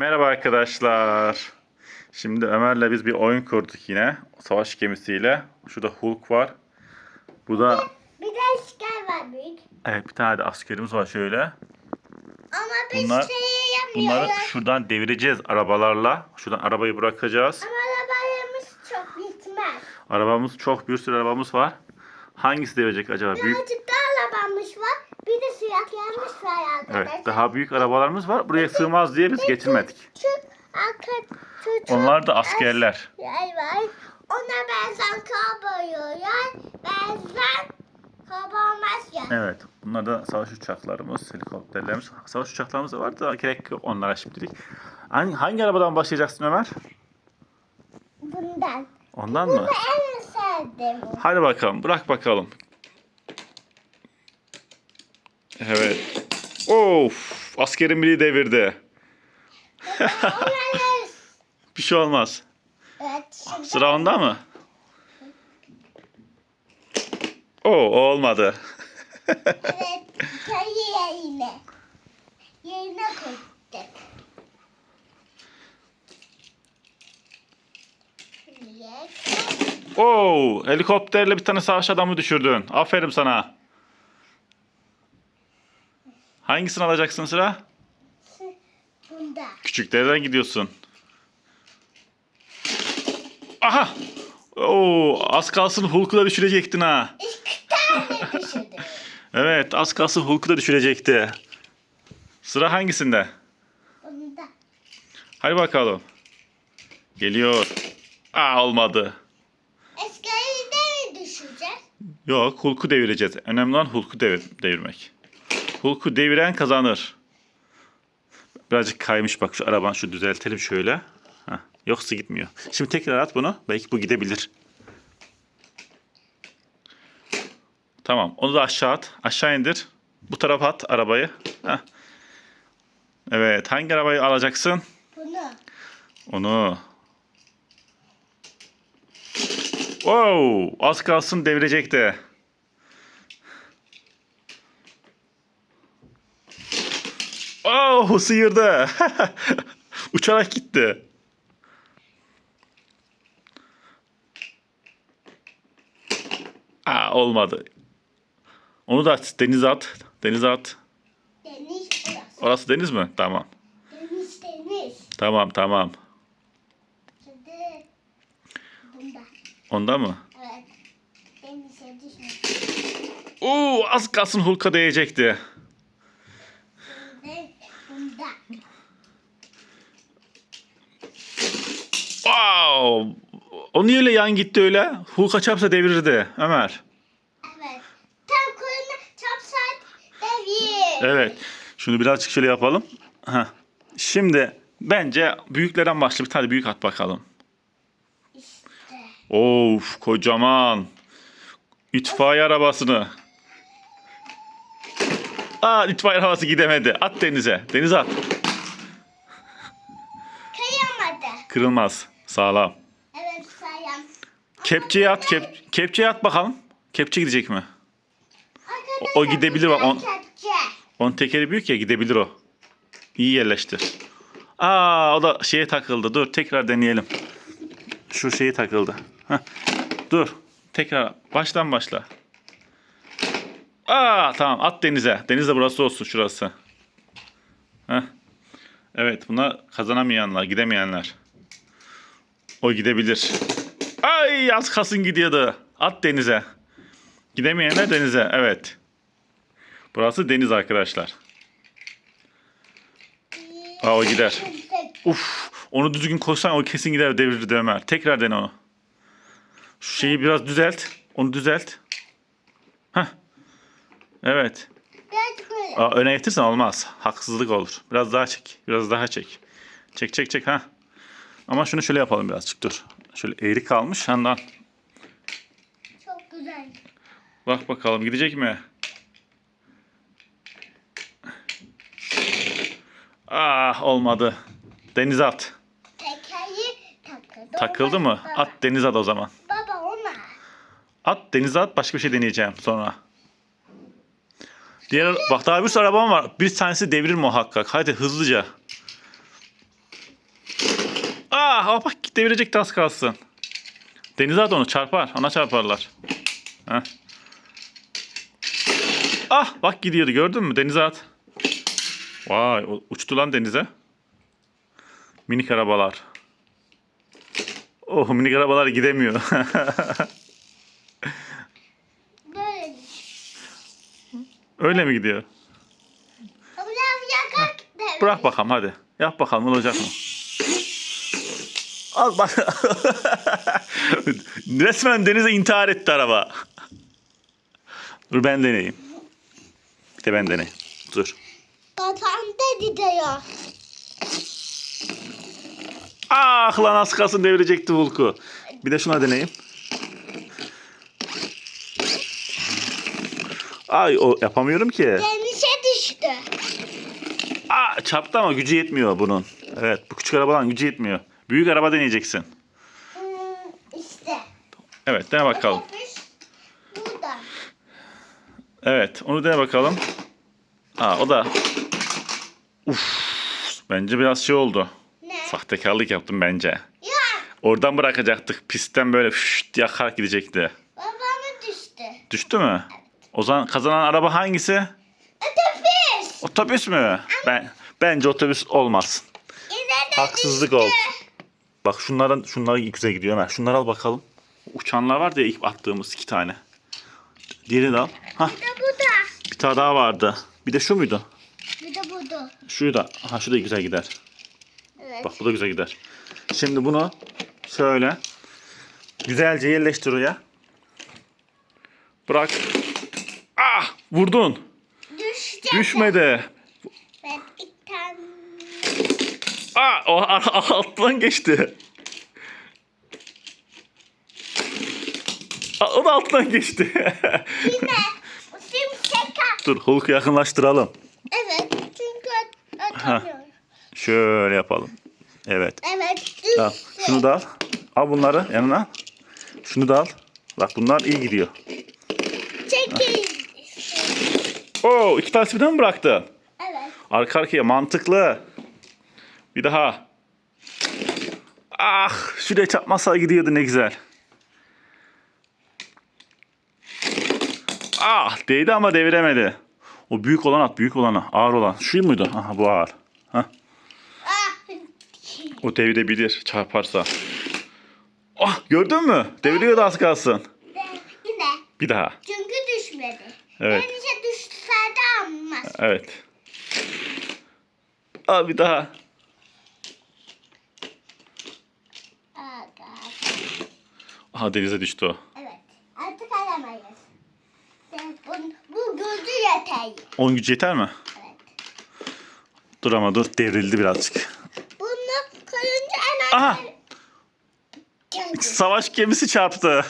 Merhaba arkadaşlar. Şimdi Ömer'le biz bir oyun kurduk yine. Savaş gemisiyle. Şurada Hulk var. Bu da Bir de asker var büyük. evet bir tane de askerimiz var şöyle. Ama biz Bunlar- şeyi Bunları yapmıyoruz. şuradan devireceğiz arabalarla. Şuradan arabayı bırakacağız. Ama arabalarımız çok bitmez. Arabamız çok bir sürü arabamız var. Hangisi devirecek acaba? Büyük Birazcık daha. De siyahlarımız var arkadaşlar. Evet, daha büyük arabalarımız var. Buraya sığmaz diye biz getirmedik. Küçük arka çocuk. Onlar da askerler. Ay var. Ona benzen kabarıyorlar. Benzen kabarmaz ya. Evet. Bunlar da savaş uçaklarımız, helikopterlerimiz. Savaş uçaklarımız da var da gerek yok onlara şimdilik. Hangi, hangi arabadan başlayacaksın Ömer? Bundan. Ondan mı? en sevdiğim. Hadi bakalım. Bırak bakalım. Evet. Of! Askerin biri devirdi. Bir şey olmaz. Evet. Şimdi. Sıra onda mı? Oo, o olmadı. Evet. Kendi yerine. Yerine koyduk. Oo, helikopterle bir tane savaş adamı düşürdün. Aferin sana. Hangisini alacaksın sıra? Bunda. Küçüklerden gidiyorsun. Aha! Oo, az kalsın Hulk'u da düşürecektin ha. İki tane düşürdüm. Evet, az kalsın Hulk'u da düşürecekti. Sıra hangisinde? Bunda. Hadi bakalım. Geliyor. Aa olmadı. Eskeri de mi düşeceğiz? Yok, Hulk'u devireceğiz. Önemli olan Hulk'u devir devirmek. Hulk'u deviren kazanır. Birazcık kaymış bak şu araban şu düzeltelim şöyle. Heh, yoksa gitmiyor. Şimdi tekrar at bunu. Belki bu gidebilir. Tamam. Onu da aşağı at. Aşağı indir. Bu tarafa at arabayı. Heh. Evet. Hangi arabayı alacaksın? Bunu. Onu. Wow, az kalsın devirecekti. Oh, sıyırdı. Uçarak gitti. Aa, olmadı. Onu da at, denize at. Denize at. Deniz burası. Orası deniz mi? Tamam. Deniz deniz. Tamam, tamam. Şimdi bunda. Onda mı? Evet. Denize düşmüş. Oo, az kalsın Hulk'a değecekti. Şimdi bunda. Wow! O niye öyle yan gitti öyle? Hulk'a çarpsa devirirdi Ömer. Evet. Tam koyuna çapsat devir. Evet. Şunu birazcık şöyle yapalım. Heh. Şimdi bence büyüklerden başla. Bir tane büyük at bakalım. İşte. Of kocaman. İtfaiye arabasını. Aa itfaiye arabası gidemedi. At denize. Denize at. Kayamadı. Kırılmaz. Sağlam. Evet sayam. Kepçeye at. Kep, kepçeye at bakalım. Kepçe gidecek mi? Arkadaşlar, o gidebilir bak, on-. Onun tekeri büyük ya gidebilir o. İyi yerleştir. Aa o da şeye takıldı. Dur tekrar deneyelim. Şu şeye takıldı. Heh. Dur. Tekrar baştan başla. Aa tamam at denize. Denize burası olsun şurası. Heh. Evet buna kazanamayanlar, gidemeyenler. O gidebilir. Ay az kalsın gidiyordu. At denize. Gidemeyenler denize. Evet. Burası deniz arkadaşlar. Aa, o gider. Uf, onu düzgün koysan o kesin gider devirir Ömer. Tekrar dene onu. Şu şeyi biraz düzelt. Onu düzelt. Heh. Evet. Aa, öne getirsen olmaz. Haksızlık olur. Biraz daha çek. Biraz daha çek. Çek çek çek ha. Ama şunu şöyle yapalım birazcık dur. Şöyle eğri kalmış yandan. Çok güzel. Bak bakalım gidecek mi? Ah olmadı. Denize at. Tekeri takıldı. Takıldı mı? Baba. At denize at o zaman. Baba ona. At denize at başka bir şey deneyeceğim sonra. Diğer bak daha bir sürü arabam var. Bir tanesi devirir muhakkak. Hadi hızlıca. Ah ah, bak devirecekti az kalsın. Denize at onu çarpar. Ona çarparlar. Heh. Ah bak gidiyordu gördün mü? Denize at. Vay uçtu lan denize. Minik arabalar. Oh minik arabalar gidemiyor. Böyle. Öyle mi gidiyor? Bırak bakalım hadi. Yap bakalım olacak mı? Al bak. Resmen denize intihar etti araba. Dur ben deneyeyim. Bir de ben deneyeyim. Dur. Kafamda gidiyor. Ah lan az kalsın devirecekti Hulk'u. Bir de şuna deneyeyim. Ay o yapamıyorum ki. Denize düştü. Aa çarptı ama gücü yetmiyor bunun. Evet bu küçük arabadan gücü yetmiyor. Büyük araba deneyeceksin. Hmm, işte. Evet dene bakalım. Burada. Evet onu dene bakalım. Aa o da. Uf. Bence biraz şey oldu. Ne? Sahtekarlık yaptım bence. Ya Oradan bırakacaktık. Pistten böyle fışt yakarak gidecekti. babamı düştü. Düştü mü? O zaman kazanan araba hangisi? Ötemiş. Otobüs mü? Ben bence otobüs olmaz. Haksızlık düştü. oldu. Bak şunların şunlar güzel gidiyor Ömer. Şunları al bakalım. Uçanlar vardı ya ilk attığımız iki tane. Diğerini de al. Hah Bir de bu da. bir tane daha vardı. Bir de şu muydu? Bir de bu da. Şu da. Ha şu da güzel gider. Evet. Bak bu da güzel gider. Şimdi bunu şöyle güzelce yerleştir oraya. Bırak. Ah! Vurdun. Düşecek. Düşmedi. Ben ilk tane. Ah! O alttan geçti. Aa, O da alttan geçti. Yine. Dur Hulk'u yakınlaştıralım. Evet. Çünkü atamıyorum. Şöyle yapalım. Evet. Evet. Al. Düştü. Şunu da al. Al bunları yanına. Şunu da al. Bak bunlar iyi gidiyor. Çekil. Oo iki tanesi birden mi bıraktın? Evet. Arka arkaya mantıklı. Bir daha. Ah şuraya çarpmasa gidiyordu ne güzel. Ah değdi ama deviremedi. O büyük olan at büyük olana ağır olan. Şu muydu? Aha bu ağır. Hah. Ah. O devirebilir çarparsa. Ah gördün mü? Deviriyordu az kalsın. Yine. Bir daha. Çünkü düşmedi. Evet. Denize düşse de almaz. Evet. Aa bir daha. Aha denize düştü o. Evet. Artık alamayız. Bu, bu gözü yeter. 10 gücü yeter mi? Evet. Dur ama dur devrildi birazcık. Bunu koyunca hemen Aha. geldi. Savaş gemisi çarptı.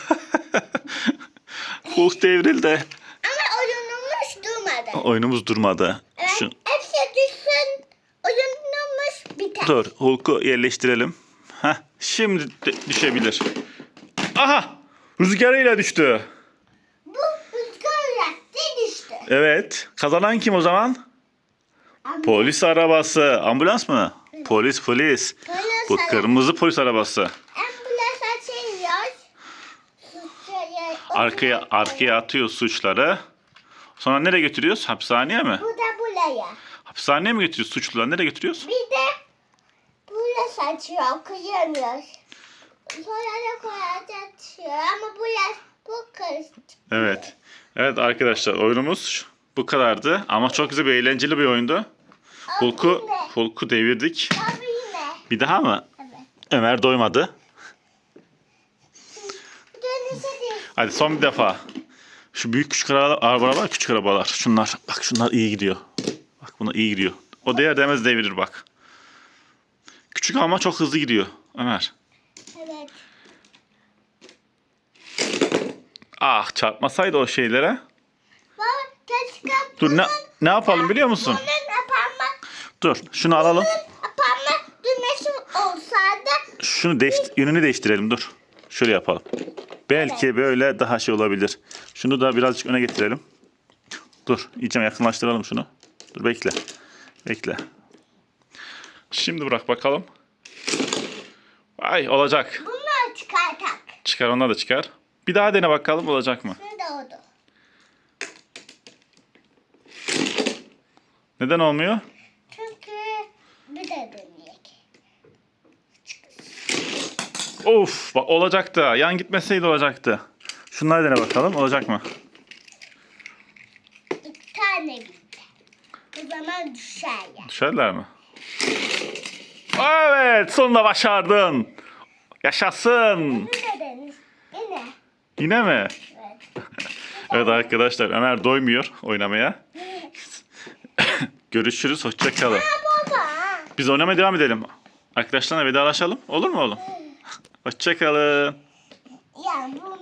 Hulk devrildi. Ama oyunumuz durmadı. Oyunumuz durmadı. Evet. Şu, Hepsi düşsün. Oyunumuz biter. dur Hulk'u yerleştirelim. Heh, şimdi düşebilir. Aha! Rüzgarıyla düştü. Bu rüzgar yaptı düştü. Evet. Kazanan kim o zaman? Ama Polis arabası. Ambulans mı? Polis polis. Polis Bu arabası. kırmızı polis arabası. ambulans açıyoruz. Suçluyu Arkaya arkaya atıyor suçları. Sonra nereye götürüyoruz? Hapishaneye mi? Bu da buraya. Hapishaneye mi götürüyoruz suçluları? Nereye götürüyoruz? Bir de buraya saçıyor, kıyamıyoruz. Sonra da koyacak açıyor ama buraya bu karıştı. Evet. Evet arkadaşlar oyunumuz bu kadardı. Ama çok güzel bir eğlenceli bir oyundu. Hulk'u. Hulk'u devirdik. Bir daha mı? Evet. Ömer doymadı. Hadi son bir defa. Şu büyük küçük arabalar, küçük arabalar. Şunlar. Bak şunlar iyi gidiyor. Bak bunlar iyi gidiyor. O değer demez devirir bak. Küçük ama çok hızlı gidiyor. Ömer. Evet. Ah çarpmasaydı o şeylere. Baba keşke Dur ne, ne yapalım biliyor musun? Bunun Dur şunu alalım. aparma düğmesi olsaydı Şunu değiş, yönünü değiştirelim dur. Şöyle yapalım. Belki böyle daha şey olabilir. Şunu da birazcık öne getirelim. Dur iyice yakınlaştıralım şunu. Dur bekle. Bekle. Şimdi bırak bakalım. Ay olacak. Bunları çıkartak. Çıkar ona da çıkar. Bir daha dene bakalım olacak mı? De oldu? Neden olmuyor? Çünkü bir de deneyek. Of bak olacaktı. Yan gitmeseydi olacaktı. Şunları dene bakalım olacak mı? İki tane gitti. O zaman düşer. Düşerler mi? Evet sonunda başardın. Yaşasın. Bir de deniz. Yine. Yine mi? Evet. Evet arkadaşlar Ömer doymuyor oynamaya. Görüşürüz hoşçakalın. Ha baba. Biz oynamaya devam edelim. Arkadaşlarla vedalaşalım. Olur mu oğlum? Hoşçakalın. Yani bunu